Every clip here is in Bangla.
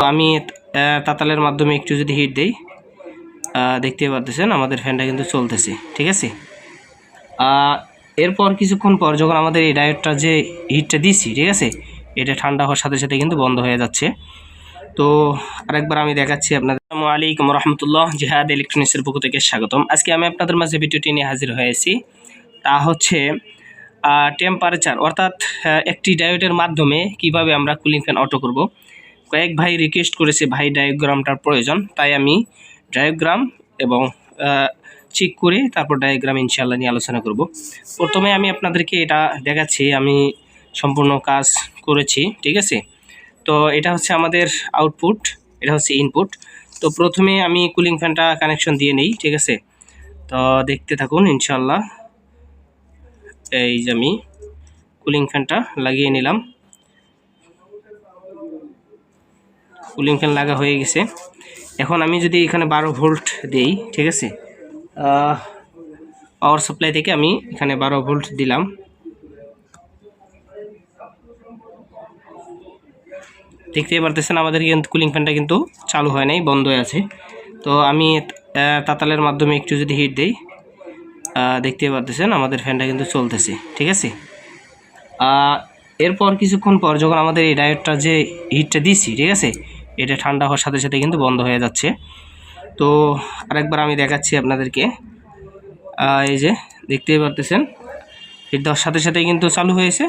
তো আমি তাতালের মাধ্যমে একটু যদি হিট দিই দেখতে পাচ্ছেন আমাদের ফ্যানটা কিন্তু চলতেছে, ঠিক আছে? এরপর কিছুক্ষণ পর যখন আমাদের এই ডায়েটটা যে হিটটা দিছি, ঠিক আছে, এটা ঠান্ডা হওয়ার সাথে সাথে কিন্তু বন্ধ হয়ে যাচ্ছে। তো আরেকবার আমি দেখাচ্ছি আপনাদের। আসসালামু আলাইকুম রহমতুল্লাহ জিহাদ ইলেকট্রনিক্সের পক্ষ থেকে স্বাগতম। আজকে আমি আপনাদের মাঝে ভিডিওটি নিয়ে হাজির হয়েছি। তা হচ্ছে টেম্পারেচার অর্থাৎ একটি ডায়েটের মাধ্যমে কীভাবে আমরা কুলিং ফ্যান অটো করব। কয়েক ভাই রিকোয়েস্ট করেছে, ভাই ডায়োগ্রামটার প্রয়োজন। তাই আমি ডায়োগ্রাম এবং চেক করে তারপর ডায়োগ্রাম ইনশাল্লাহ নিয়ে আলোচনা করব। প্রথমে আমি আপনাদেরকে এটা দেখাচ্ছি, আমি সম্পূর্ণ কাজ করেছি, ঠিক আছে? তো এটা হচ্ছে আমাদের আউটপুট এটা হচ্ছে ইনপুট তো প্রথমে আমি কুলিং ফ্যানটা কানেকশন দিয়ে নিই, ঠিক আছে? তো দেখতে থাকুন ইনশাল্লাহ এই যে আমি কুলিং ফ্যানটা লাগিয়ে নিলাম। কুলিং ফ্যান লাগা হয়ে গেছে। এখন আমি যদি এখানে বারো ভোল্ট দেই ঠিক আছে? পাওয়ার সাপ্লাই থেকে আমি এখানে বারো ভোল্ট দিলাম। দেখতেই পারতেছেন আমাদের কিন্তু কুলিং ফ্যানটা কিন্তু চালু হয় নাই বন্ধ হয়ে আছে। তো আমি তাতালের মাধ্যমে একটু যদি হিট দেই আহ, দেখতেই পারতেছেন আমাদের ফ্যানটা কিন্তু চলতেছে ঠিক আছে? এরপর কিছুক্ষণ পর যখন আমাদের এই ডায়েটটা যে হিটটা দিচ্ছি ঠিক আছে? এটা ঠান্ডা হওয়ার সাথে সাথে কিন্তু বন্ধ হয়ে যাচ্ছে। তো আরেকবার আমি দেখাচ্ছি আপনাদেরকে। এই যে দেখতেই পারতেছেন হিট দেওয়ার সাথে সাথে কিন্তু চালু হয়েছে।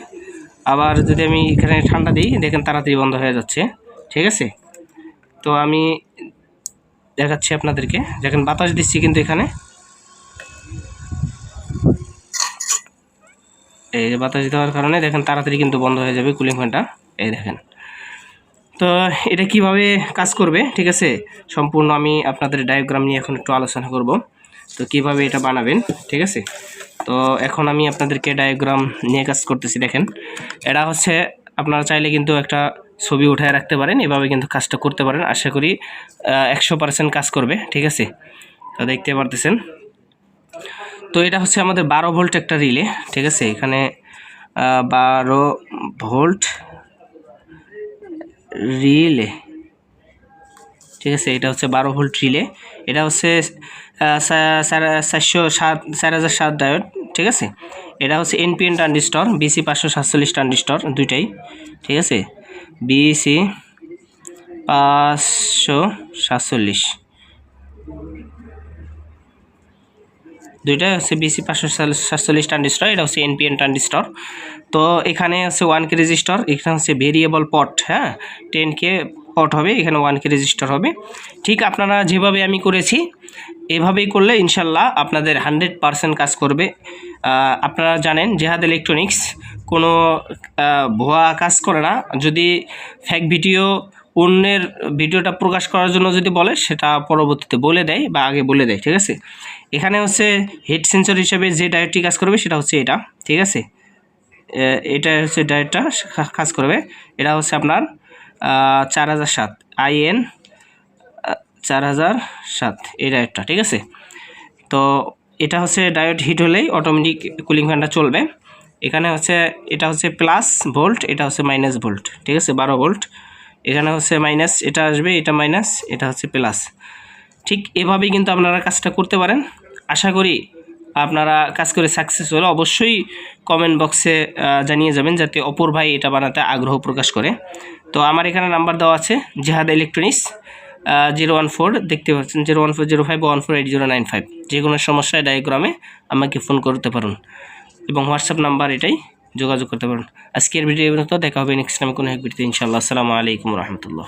আবার যদি আমি এখানে ঠান্ডা দিই, দেখেন তাড়াতাড়ি বন্ধ হয়ে যাচ্ছে। ঠিক আছে? তো আমি দেখাচ্ছি আপনাদেরকে। দেখেন বাতাস দিচ্ছি কিন্তু এখানে। এই যে বাতাস দেওয়ার কারণে দেখেন তাড়াতাড়ি কিন্তু বন্ধ হয়ে যাবে কুলিং ফ্যানটা। এই দেখেন। তো এটা কীভাবে কাজ করবে? ঠিক আছে? সম্পূর্ণ আমি আপনাদের ডায়াগ্রাম নিয়ে এখন একটু আলোচনা করব। তো কীভাবে এটা বানাবেন? ঠিক আছে? তো এখন আমি আপনাদেরকে ডায়াগ্রাম নিয়ে কাজ করতেছি, দেখেন। এটা হচ্ছে, আপনারা চাইলে কিন্তু একটা ছবি উঠায় রাখতে পারেন, এভাবে কিন্তু কাজটা করতে পারেন। আশা করি একশো পার্সেন্ট কাজ করবে, ঠিক আছে? তো দেখতে পারতেছেন? তো এটা হচ্ছে আমাদের বারো ভোল্ট একটা রিলে ঠিক আছে? এখানে বারো ভোল্ট রিলে। ঠিক আছে, এটা হচ্ছে বারো ভোল্ট রিলে। এটা হচ্ছে চারশো সাত, চার হাজার সাত ডায়োড, ঠিক আছে? এটা হচ্ছে এনপিএন ট্রানজিস্টর, বিসি পাঁচশো সাতচল্লিশ ট্রানজিস্টর দুইটাই, ঠিক আছে? বিসি পাঁচশো সাতচল্লিশ। দুইটা হচ্ছে বিসি পাঁচশো সাতচল্লিশ ট্রানজিস্টর এটা হচ্ছে এনপিএন ট্রানজিস্টর তো এখানে হচ্ছে ওয়ান কে রেজিস্টর এখানে হচ্ছে ভেরিয়েবল পট হ্যাঁ? টেন কে পট হবে, এখানে ওয়ান কে রেজিস্টর হবে। ঠিক আপনারা যেভাবে আমি করেছি, এভাবেই করলে ইনশাল্লাহ আপনাদের হান্ড্রেড পারসেন্ট কাজ করবে। আপনারা জানেন জেহাদ ইলেকট্রনিক্স কোনো ভুয়া কাজ করে না। যদি ফ্যাক ভিডিও অন্যের ভিডিওটা প্রকাশ করার জন্য যদি বলে, সেটা পরবর্তীতে বলে দেয় বা আগে বলে দেয়, ঠিক আছে? এখানে হচ্ছে হেড সেন্সর হিসেবে যে ডায়েটটি কাজ করবে সেটা হচ্ছে এটা, ঠিক আছে? এটা হচ্ছে ডায়েটটা কাজ করবে। এটা হচ্ছে আপনার চার হাজার সাত আইএন চার হাজার সাত, এই ডায়েটটা ঠিক আছে? তো এটা হচ্ছে ডায়োড হিট হলেই অটোমেটিক কুলিং ফ্যানটা চলবে। এখানে হচ্ছে, এটা হচ্ছে প্লাস ভোল্ট এটা হচ্ছে মাইনাস ভোল্ট ঠিক আছে? বারো ভোল্ট এখানে হচ্ছে মাইনাস এটা আসবে, এটা মাইনাস এটা হচ্ছে প্লাস ঠিক এভাবেই কিন্তু আপনারা কাজটা করতে পারেন। আশা করি আপনারা কাজ করে সাকসেস হলে অবশ্যই কমেন্ট বক্সে জানিয়ে যাবেন যাতে অপর ভাই এটা বানাতে আগ্রহ প্রকাশ করে। তো আমার এখানে নাম্বার দেওয়া আছে, জেহাদ ইলেকট্রনিক্স জিরো ওয়ান ফোর দেখতে পাচ্ছেন zero one four zero five one four eight zero nine five যে কোনো সমস্যায় ডায়াগ্রামে আমাকে ফোন করতে পারুন। এবং হোয়াটসঅ্যাপ নাম্বার এটাই। যোগাযোগ করতে পারেন। আজকের ভিডিও পর্যন্ত। দেখা হবে নেক্সট টাইম কোনো এক ভিডিওতে, ইনশাআল্লাহ। আসসালামু আলাইকুম রহমতুল্লাহ।